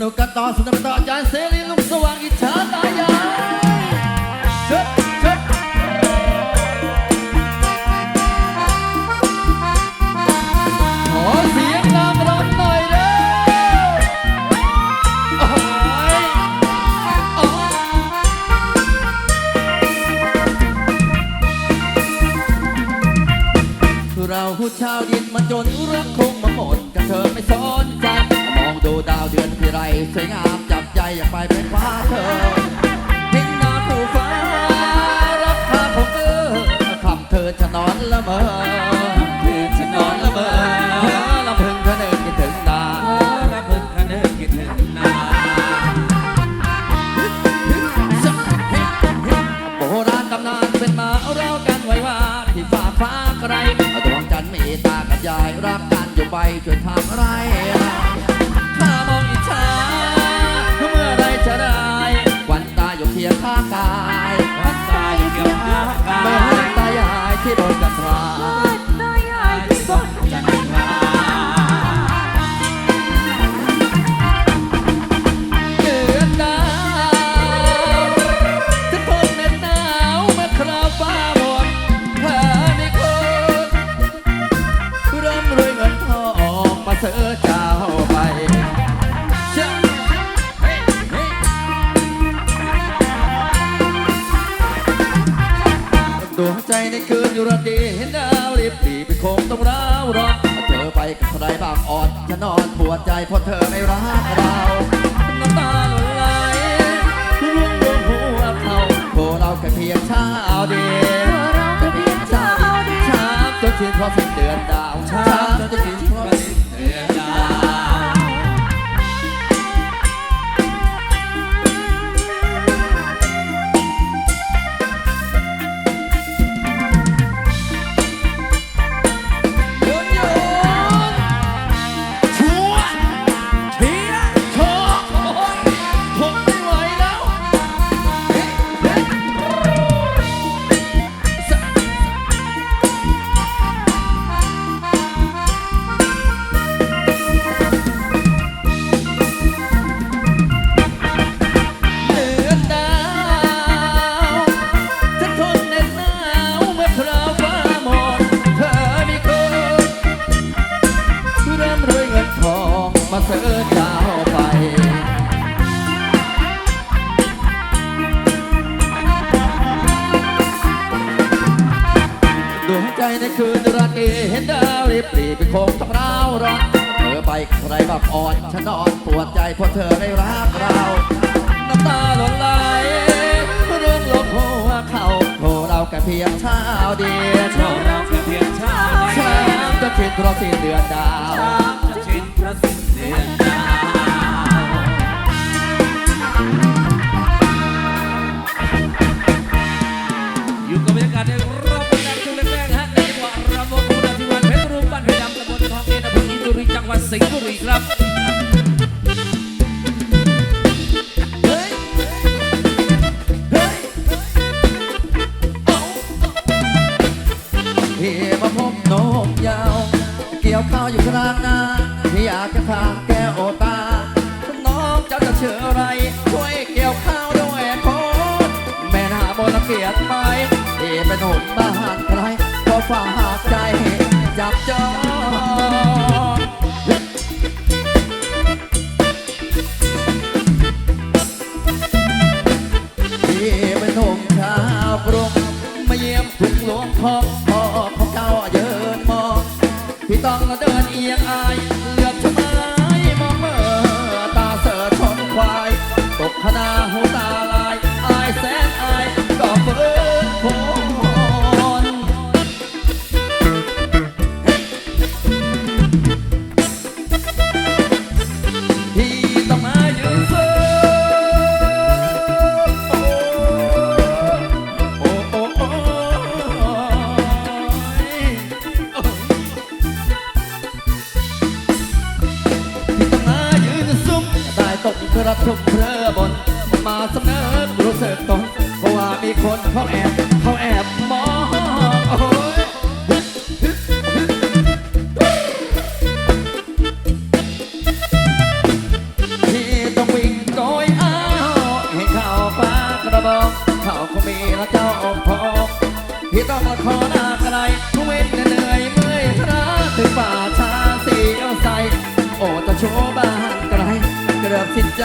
นุกกันต่อสนุกต่ออาจารย์เสรีลุงสว่างอิจฉาตายายเชิดเชิดขอเสียงนางรำหน่อยเด้อโอ้ยโอ้ยเราผู้ชาวดินมาจนรักคงมาหมดกันเธอไม่สนใจ ดูดาวเดือนที่ไรสวยงามจับใจอยากไปเป็นคว้าเธอทิ้งนอนผู้ฟ้ารับพาผมเออคำเธอจะนอนละเมอเธอจะนอนละเมอลำพึงเธอเดินคิดถึงดาระพึงคะเนินคิดถึงนาโบราณตำนานเป็นมาเล่ากันไว้ว่าที่ฟ้าฟ้าไกลดวงจันทร์มีตากับยายรักกันอยู่ไปช่วยทำไร ดวงใจในคืนอยู่ระดีเห็นดาวรีบดีไปคงต้องร้าวร้อนเธอไปกับใครบางอ่อนจะนอนปวดใจเพราะเธอไม่รักเราน้ำตาหล่นไหลร่วงลงหัวเขาโทรเราแค่เพียงเช้าเดียวแค่เพียงเช้าเช้าจนชินเพราะสิ้นเดือนดาวเช้า คืนราตรีเห็นดาวรีบปรีเป็นคงต้องร้าวร้อนเธอไปกับใครแบบอ่อนฉันนอนปวดใจเพราะเธอไม่รักเราน้ำตาหล่นไหลเรื่องลบหัวเขาโทรเราแค่เพียงเช้าเดียวโชว์เราแค่เพียงเช้าเดีช้ายวจะคิดเพราะสิ้นเดือนดาวจะชินพระสิ้นเดือนดาว สิงห์บุรีครับเฮ้ยเฮ้ยพี่มาพบนกยาว เกี่ยวข้าวอยู่กลางนาพี่อยากจะถามแกโอตา น้องเจ้าจะชื่ออะไรช่วยเกี่ยวข้าวด้วยโคตแม่นาบนเกียดไหมพี่เป็นหนุ่มบ้านใครก็ฝากใจจับจอง รง มาเยี่ยมถุงหลวงพ่อพ่อของเจ้าเยินมอง พี่ต้องเดินเอียงอายเหลือบชะไมมองเมื่อตาเสือชนควาย ตกขนาหู กตนเพราะว่ามีคนเขาแอบเขาแอบมองที่ต้องวิ่งโดยเอาให้เขาฟ้ากระบอกเขาคงมีแล้วเจ้าองพอที่ต้องมาขอหน้าไกลทุกเว้นเหนื่อยเมื่อยพระถึงป่าช้าสีเอาใสโอ้ตะโชบ้านไกลเกือบสิ้นใจ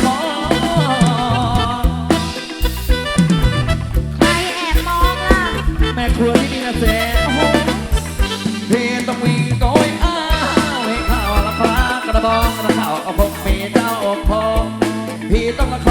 พอพี่ต้องมาขอ